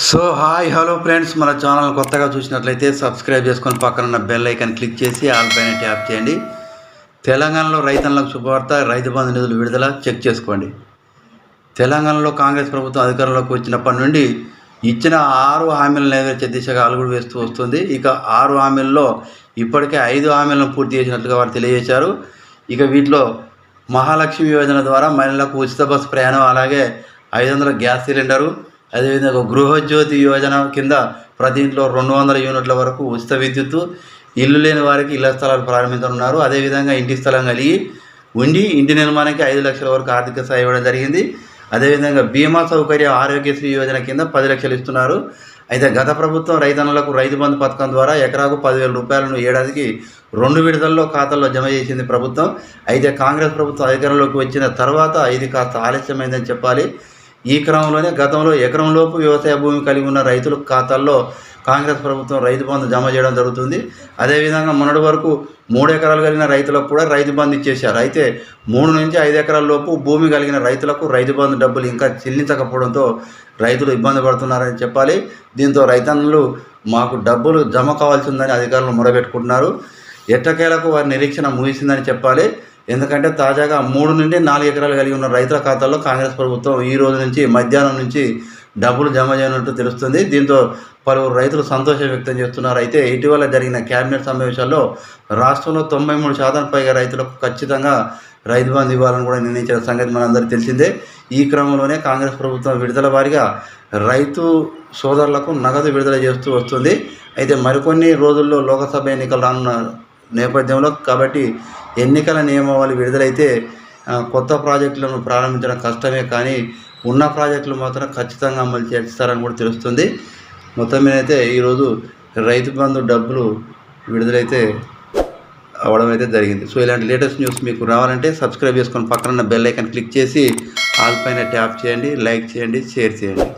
So hi hello friends. మన channel కొత్తగా చూసినట్లయితే సబ్స్క్రైబ్ చేసుకొని పక్కన ఉన్న బెల్ ఐకాన్ క్లిక్ చేసి ఆల్ పైన ట్యాప్ చేయండి. తెలంగాణలో రైతన్నులకు శుభవార్త రైతు బంధు నిధులు విడుదల చెక్ చేసుకోండి. తెలంగాణలో కాంగ్రెస్ ప్రభుత్వం అధికారంలోకి వచ్చినప్పటి నుండి ఇచ్చిన ఆరు హామీలను నెరవేర్చే దిశగా అలుగుడు వేస్తూ వస్తుంది. ఇక ఆరు హామీల్లో ఇప్పటికే ఐదు హామీలను పూర్తి చేసినట్లుగా వారు తెలియజేశారు. ఇక వీటిలో మహాలక్ష్మి యోజన ద్వారా మహిళలకు ఉచిత బస్సు ప్రయాణం అలాగే ఐదు వందల గ్యాస్ సిలిండరు అదేవిధంగా గృహజ్యోతి యోజన కింద ప్రతి ఇంట్లో రెండు వందల యూనిట్ల వరకు ఉచిత విద్యుత్తు ఇల్లు లేని వారికి ఇళ్ళ స్థలాలు ప్రారంభించనున్నారు. అదేవిధంగా ఇంటి స్థలం కలిగి ఉండి ఇంటి నిర్మాణానికి ఐదు లక్షల వరకు ఆర్థిక సాయం ఇవ్వడం జరిగింది. అదేవిధంగా బీమా సౌకర్యం ఆరోగ్యశ్రీ యోజన కింద పది లక్షలు ఇస్తున్నారు. అయితే గత ప్రభుత్వం రైతన్నులకు రైతు బంధు పథకం ద్వారా ఎకరాకు పదివేల రూపాయలను ఏడాదికి రెండు విడతల్లో ఖాతాల్లో జమ చేసింది ప్రభుత్వం. అయితే కాంగ్రెస్ ప్రభుత్వం అధికారంలోకి వచ్చిన తర్వాత ఇది కాస్త ఆలస్యమైందని చెప్పాలి. ఈ క్రమంలోనే గతంలో ఎకరంలోపు వ్యవసాయ భూమి కలిగి ఉన్న రైతుల ఖాతాల్లో కాంగ్రెస్ ప్రభుత్వం రైతు బంధు జమ చేయడం జరుగుతుంది. అదేవిధంగా మొన్నటి వరకు మూడు ఎకరాలు కలిగిన రైతులకు కూడా రైతు బంధు ఇచ్చేశారు. అయితే మూడు నుంచి ఐదు ఎకరాల లోపు భూమి కలిగిన రైతులకు రైతు బంధు డబ్బులు ఇంకా చెల్లించకపోవడంతో రైతులు ఇబ్బంది పడుతున్నారని చెప్పాలి. దీంతో రైతన్నులు మాకు డబ్బులు జమ కావాల్సిందని అధికారులు మొరబెట్టుకుంటున్నారు ఎట్టకేలకు వారి నిరీక్షణ ముగిసిందని చెప్పాలి. ఎందుకంటే తాజాగా మూడు నుండి నాలుగు ఎకరాలు కలిగి ఉన్న రైతుల ఖాతాల్లో కాంగ్రెస్ ప్రభుత్వం ఈ రోజు నుంచి మధ్యాహ్నం నుంచి డబ్బులు జమ చేయనున్నట్టు తెలుస్తుంది. దీంతో పలువురు రైతులు సంతోషం వ్యక్తం చేస్తున్నారు. అయితే ఇటీవల జరిగిన కేబినెట్ సమావేశాల్లో రాష్ట్రంలో తొంభై మూడు శాతం పైగా రైతులకు ఖచ్చితంగా రైతు బంధు ఇవ్వాలని కూడా నిర్ణయించిన సంగతి మనందరికీ తెలిసిందే. ఈ క్రమంలోనే కాంగ్రెస్ ప్రభుత్వం విడుదల వారిగా రైతు సోదరులకు నగదు విడుదల చేస్తూ వస్తుంది. అయితే మరికొన్ని రోజుల్లో లోకసభ ఎన్నికలు రానున్న నేపథ్యంలో కాబట్టి ఎన్నికల నియమావళి విడుదలైతే కొత్త ప్రాజెక్టులను ప్రారంభించడం కష్టమే కానీ ఉన్న ప్రాజెక్టులు మాత్రం ఖచ్చితంగా అమలు చేస్తారని కూడా తెలుస్తుంది. మొత్తం మీద అయితే ఈరోజు రైతు బంధు డబ్బులు విడుదలైతే అవ్వడం అయితే జరిగింది. సో ఇలాంటి లేటెస్ట్ న్యూస్ మీకు రావాలంటే సబ్స్క్రైబ్ చేసుకొని పక్కన బెల్ ఐకాన్ క్లిక్ చేసి ఆల్ పైన ట్యాప్ చేయండి లైక్ చేయండి షేర్ చేయండి.